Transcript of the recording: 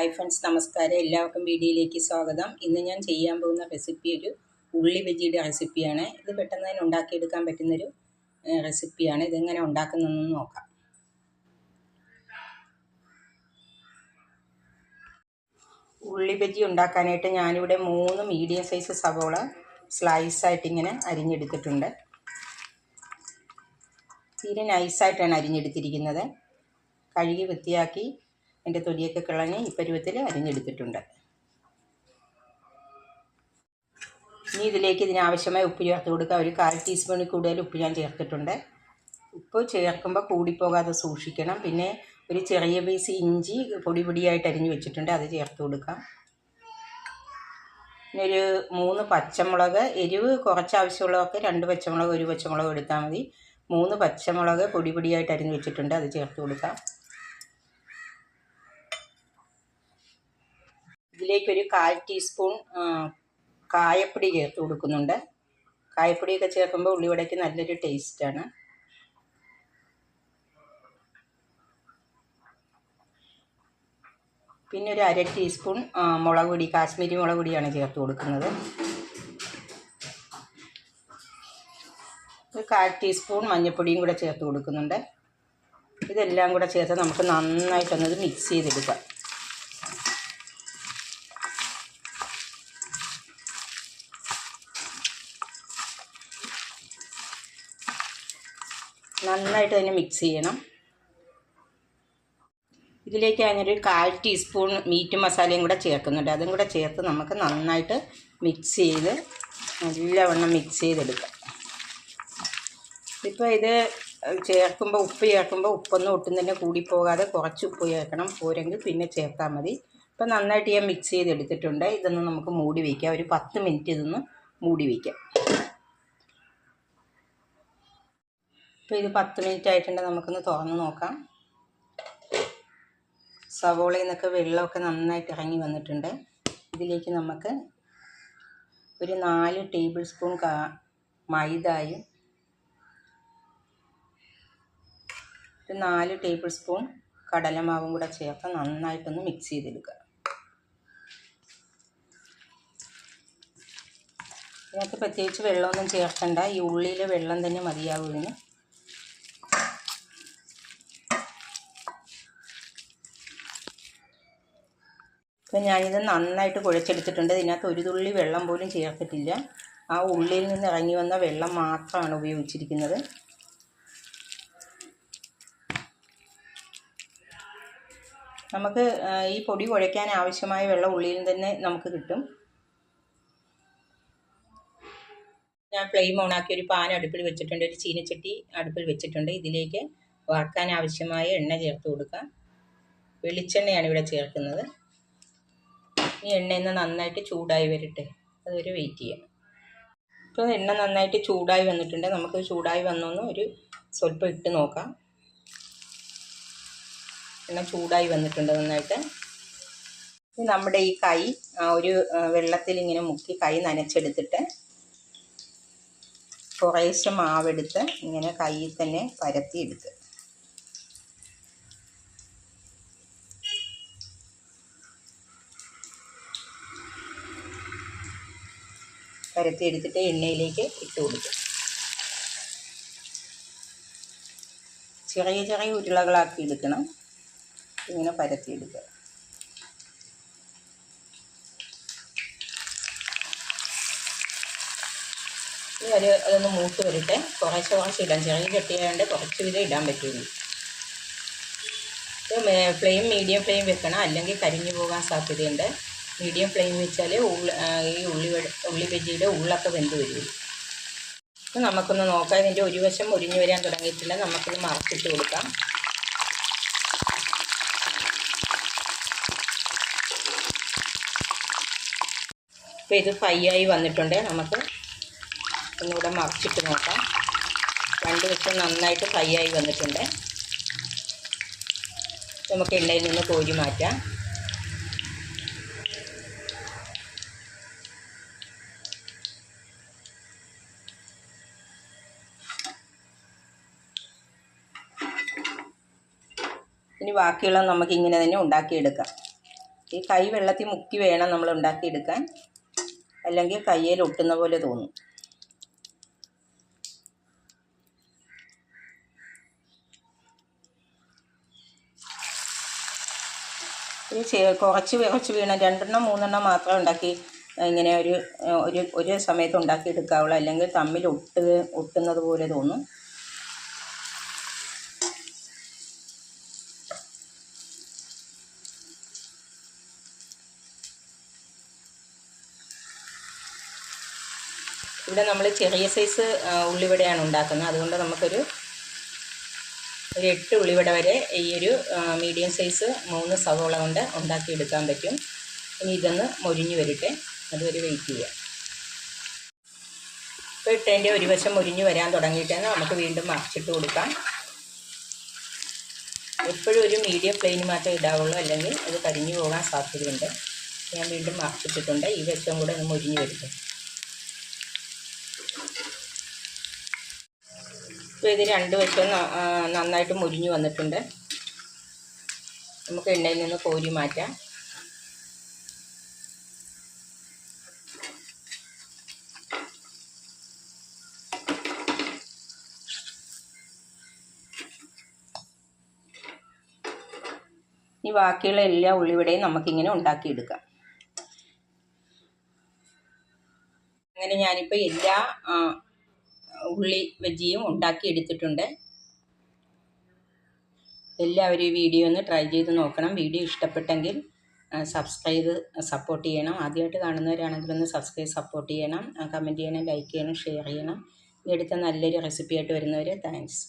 Hi friends നമസ്കാരം. എല്ലാവർക്കും വീഡിയോയിലേക്ക് സ്വാഗതം. ഇന്ന് ഞാൻ ചെയ്യാൻ പോകുന്ന റെസിപ്പി ഒരു ഉള്ളി ബജിയുടെ റെസിപ്പിയാണ് ഇത് പെട്ടെന്ന് തന്നെ ഉണ്ടാക്കിയെടുക്കാൻ പറ്റുന്നൊരു റെസിപ്പിയാണ് ഇതെങ്ങനെ ഉണ്ടാക്കുന്നതെന്ന് നോക്കാം. ഉള്ളി ബജി ഉണ്ടാക്കാനായിട്ട് ഞാനിവിടെ മൂന്ന് മീഡിയം സൈസ് സവോള സ്ലൈസായിട്ടിങ്ങനെ അരിഞ്ഞെടുത്തിട്ടുണ്ട്. തീരെ നൈസായിട്ടാണ് അരിഞ്ഞെടുത്തിരിക്കുന്നത്. കഴുകി വൃത്തിയാക്കി അതിന്റെ തൊലിയൊക്കെ കളഞ്ഞ് ഈ പരുവത്തിൽ അരിഞ്ഞെടുത്തിട്ടുണ്ട്. ഇനി ഇതിലേക്ക് ഇതിനാവശ്യമായ ഉപ്പ് ചേർത്ത് കൊടുക്കുക. ഒരു കാൽ ടീസ്പൂണിൽ കൂടുതൽ ഉപ്പ് ഞാൻ ചേർത്തിട്ടുണ്ട്. ഉപ്പ് ചേർക്കുമ്പോൾ കൂടിപ്പോകാതെ സൂക്ഷിക്കണം. പിന്നെ ഒരു ചെറിയ പീസ് ഇഞ്ചി പൊടി പൊടിയായിട്ട് അരിഞ്ഞ് വെച്ചിട്ടുണ്ട്. അത് ചേർത്ത് കൊടുക്കാം. പിന്നെ ഒരു മൂന്ന് പച്ചമുളക് എരിവ് കുറച്ച് ആവശ്യമുള്ളവർക്ക് രണ്ട് പച്ചമുളക് ഒരു പച്ചമുളക് എടുത്താൽ മതി. മൂന്ന് പച്ചമുളക് പൊടി പൊടിയായിട്ട് അരിഞ്ഞ് വെച്ചിട്ടുണ്ട്. അത് ചേർത്ത് കൊടുക്കാം. ഇതിലേക്കൊരു കാൽ ടീസ്പൂൺ കായപ്പൊടി ചേർത്ത് കൊടുക്കുന്നുണ്ട്. കായപ്പൊടിയൊക്കെ ചേർക്കുമ്പോൾ ഉള്ളിവടയ്ക്ക് നല്ലൊരു ടേസ്റ്റാണ്. പിന്നെ ഒരു അര ടീസ്പൂൺ മുളക് പൊടി കാശ്മീരി മുളക് പൊടിയാണ് ചേർത്ത് കൊടുക്കുന്നത്. ഒരു കാൽ ടീസ്പൂൺ മഞ്ഞൾപ്പൊടിയും കൂടെ ചേർത്ത് കൊടുക്കുന്നുണ്ട്. ഇതെല്ലാം കൂടെ ചേർത്ത് നമുക്ക് നന്നായിട്ടൊന്നത് മിക്സ് ചെയ്തെടുക്കാം. നന്നായിട്ട് തന്നെ മിക്സ് ചെയ്യണം. ഇതിലേക്ക് ഞാനൊരു കാൽ ടീസ്പൂൺ മീറ്റ് മസാലയും കൂടെ ചേർക്കുന്നുണ്ട്. അതും കൂടെ ചേർത്ത് നമുക്ക് നന്നായിട്ട് മിക്സ് ചെയ്ത് നല്ലവണ്ണം മിക്സ് ചെയ്തെടുക്കാം. ഇപ്പോൾ ഇത് ചേർക്കുമ്പോൾ ഉപ്പ് ചേർക്കുമ്പോൾ ഉപ്പൊന്നും ഒട്ടും തന്നെ കൂടിപ്പോകാതെ കുറച്ച് ഉപ്പ് ചേർക്കണം. പോരെങ്കിൽ പിന്നെ ചേർത്താൽ മതി. ഇപ്പം നന്നായിട്ട് ഞാൻ മിക്സ് ചെയ്തെടുത്തിട്ടുണ്ട്. ഇതൊന്ന് നമുക്ക് മൂടി വയ്ക്കാം ഒരു പത്ത് മിനിറ്റ് ഇതൊന്ന് മൂടി വയ്ക്കാം ഇപ്പോൾ ഇത് പത്ത് മിനിറ്റ് ആയിട്ടുണ്ട് നമുക്കൊന്ന് തുറന്ന് നോക്കാം. സവോളയിൽ നിന്നൊക്കെ വെള്ളമൊക്കെ നന്നായിട്ട് ഇറങ്ങി വന്നിട്ടുണ്ട്. ഇതിലേക്ക് നമുക്ക് ഒരു നാല് ടേബിൾ സ്പൂൺ കാ മൈദായും ഒരു നാല് ടേബിൾ സ്പൂൺ കടലമാവും കൂടെ ചേർത്ത് നന്നായിട്ടൊന്ന് മിക്സ് ചെയ്തെടുക്കുക. ഇതിനകത്ത് പ്രത്യേകിച്ച് വെള്ളമൊന്നും ചേർക്കണ്ട. ഈ ഉള്ളിയിൽ വെള്ളം തന്നെ മതിയാവും ഇപ്പം ഞാനിത് നന്നായിട്ട് കുഴച്ചെടുത്തിട്ടുണ്ട്. ഇതിനകത്ത് ഒരു തുള്ളി വെള്ളം പോലും ചേർത്തിട്ടില്ല. ആ ഉള്ളിയിൽ നിന്ന് ഇറങ്ങി വന്ന വെള്ളം മാത്രമാണ് ഉപയോഗിച്ചിരിക്കുന്നത്. നമുക്ക് ഈ പൊടി കുഴയ്ക്കാൻ ആവശ്യമായ വെള്ളം ഉള്ളിയിൽ തന്നെ നമുക്ക് കിട്ടും. ഞാൻ ഫ്ലെയിം ഓണാക്കി ഒരു പാൻ അടുപ്പിൽ വെച്ചിട്ടുണ്ട്. ഒരു ചീനച്ചട്ടി അടുപ്പിൽ വെച്ചിട്ടുണ്ട്. ഇതിലേക്ക് വറുക്കാൻ ആവശ്യമായ എണ്ണ ചേർത്ത് കൊടുക്കാം. വെളിച്ചെണ്ണയാണ് ഇവിടെ ചേർക്കുന്നത്. ഈ എണ്ണ നന്നായിട്ട് ചൂടായി വരട്ടെ. അതുവരെ വെയിറ്റ് ചെയ്യാം. ഇപ്പോൾ എണ്ണ നന്നായിട്ട് ചൂടായി വന്നിട്ടുണ്ട്. നമുക്ക് ചൂടായി വന്നൊന്ന് ഒരു സ്വല്പം ഇട്ട് നോക്കാം. എണ്ണ ചൂടായി വന്നിട്ടുണ്ട് നന്നായിട്ട്. നമ്മുടെ ഈ കൈ ഒരു വെള്ളത്തിൽ ഇങ്ങനെ മുക്കി കൈ നനച്ചെടുത്തിട്ട് കുറേശ്ശെ മാവെടുത്ത് ഇങ്ങനെ കയ്യിൽ തന്നെ പരത്തിയെടുക്കുക പരത്തി എടുത്തിട്ട് എണ്ണയിലേക്ക് ഇട്ട് കൊടുക്കും. ചെറിയ ചെറിയ ഉരുളകളാക്കി എടുക്കണം. ഇങ്ങനെ പരത്തിയെടുക്കുക ഇനി ഒരു അതൊന്ന് മൂത്ത് വരട്ടെ. കുറേശ്ശെ കുറച്ച് ഇടാം. ചെറിയ ചട്ടിയായതുകൊണ്ട് കുറച്ച് വിധം ഇടാൻ പറ്റുള്ളൂ. ഫ്ലെയിം മീഡിയം ഫ്ലെയിം വെക്കണം. അല്ലെങ്കിൽ കരിഞ്ഞു പോകാൻ സാധ്യതയുണ്ട്. മീഡിയം ഫ്ലെയിം വെച്ചാൽ ഉള്ളി ഈ ഉള്ളി ഉള്ളി ബജിയുടെ ഉള്ളൊക്കെ വെന്ത് വരും. അപ്പം നമുക്കൊന്ന് നോക്കാം. ഇതിന്റെ ഒരു വശം ഒരിഞ്ഞു വരാൻ തുടങ്ങിയിട്ടില്ല. നമുക്കിത് മറച്ചിട്ട് കൊടുക്കാം. അപ്പോൾ ഇത് ഫ്രൈ ആയി വന്നിട്ടുണ്ട്. നമുക്ക് ഒന്നുകൂടെ മറച്ചിട്ട് നോക്കാം. രണ്ട് വശം നന്നായിട്ട് ഫ്രൈ ആയി വന്നിട്ടുണ്ട്. നമുക്ക് എണ്ണയിൽ നിന്ന് കോരി മാറ്റാം. ഇനി ബാക്കിയുള്ള നമുക്ക് ഇങ്ങനെ തന്നെ ഉണ്ടാക്കിയെടുക്കാം. ഈ കൈ വെള്ളത്തിൽ മുക്കി വേണം നമ്മൾ ഉണ്ടാക്കിയെടുക്കാൻ. അല്ലെങ്കിൽ കയ്യിൽ ഒട്ടുന്ന പോലെ തോന്നും. ഇത് കുറച്ച് കുറച്ച് വീണം. രണ്ടെണ്ണം മൂന്നെണ്ണം മാത്രം ഉണ്ടാക്കി ഇങ്ങനെ ഒരു ഒരു ഒരു സമയത്ത് ഉണ്ടാക്കിയെടുക്കാവുള്ളൂ. അല്ലെങ്കിൽ തമ്മിൽ ഒട്ട് ഒട്ടുന്നത് പോലെ തോന്നും. ഇവിടെ നമ്മൾ ചെറിയ സൈസ് ഉള്ളിവടയാണ് ഉണ്ടാക്കുന്നത്. അതുകൊണ്ട് നമുക്കൊരു ഒരു എട്ട് ഉള്ളിവട വരെ ഈ ഒരു മീഡിയം സൈസ് മൂന്ന് സവോള കൊണ്ട് ഉണ്ടാക്കിയെടുക്കാൻ പറ്റും. ഇനി ഇതൊന്ന് മൊരിഞ്ഞ് വരട്ടെ. അതുവരെ വെയിറ്റ് ചെയ്യാം. ഇപ്പോൾ ഇട്ടതിന്റെ ഒരു വശം മൊരിഞ്ഞ് വരാൻ തുടങ്ങിയിട്ടാണ് നമുക്ക് വീണ്ടും മറിച്ചിട്ട് കൊടുക്കാം. എപ്പോഴും ഒരു മീഡിയം ഫ്ലെയിം മാത്രമേ ഇടാവുള്ളൂ. അല്ലെങ്കിൽ അത് കരിഞ്ഞു പോകാൻ സാധ്യതയുണ്ട്. ഞാൻ വീണ്ടും മറിച്ചിട്ടിട്ടുണ്ട്. ഈ വശം കൂടെ ഒന്ന് മൊരിഞ്ഞ് വരട്ടെ. ഇപ്പോൾ ഇത് രണ്ട് വശവും നന്നായിട്ട് മുരിഞ്ഞു വന്നിട്ടുണ്ട്. നമുക്ക് എണ്ണയിൽ നിന്ന് കോരി മാറ്റാം. ഈ ബാക്കിയുള്ള എല്ലാ ഉള്ളിവിടെയും നമുക്കിങ്ങനെ ഉണ്ടാക്കിയെടുക്കാം. അങ്ങനെ ഞാനിപ്പോൾ എല്ലാ ഉള്ളി ബജിയും ഉണ്ടാക്കി എടുത്തിട്ടുണ്ട്. എല്ലാവരും ഈ വീഡിയോ ഒന്ന് ട്രൈ ചെയ്ത് നോക്കണം. വീഡിയോ ഇഷ്ടപ്പെട്ടെങ്കിൽ സബ്സ്ക്രൈബ് സപ്പോർട്ട് ചെയ്യണം. ആദ്യമായിട്ട് കാണുന്നവരാണെങ്കിൽ ഒന്ന് സബ്സ്ക്രൈബ് സപ്പോർട്ട് ചെയ്യണം. കമന്റ് ചെയ്യണം ലൈക്ക് ചെയ്യണം ഷെയർ ചെയ്യണം. ഈ അടുത്ത നല്ലൊരു റെസിപ്പി ആയിട്ട് വരുന്നവരെ താങ്ക്സ്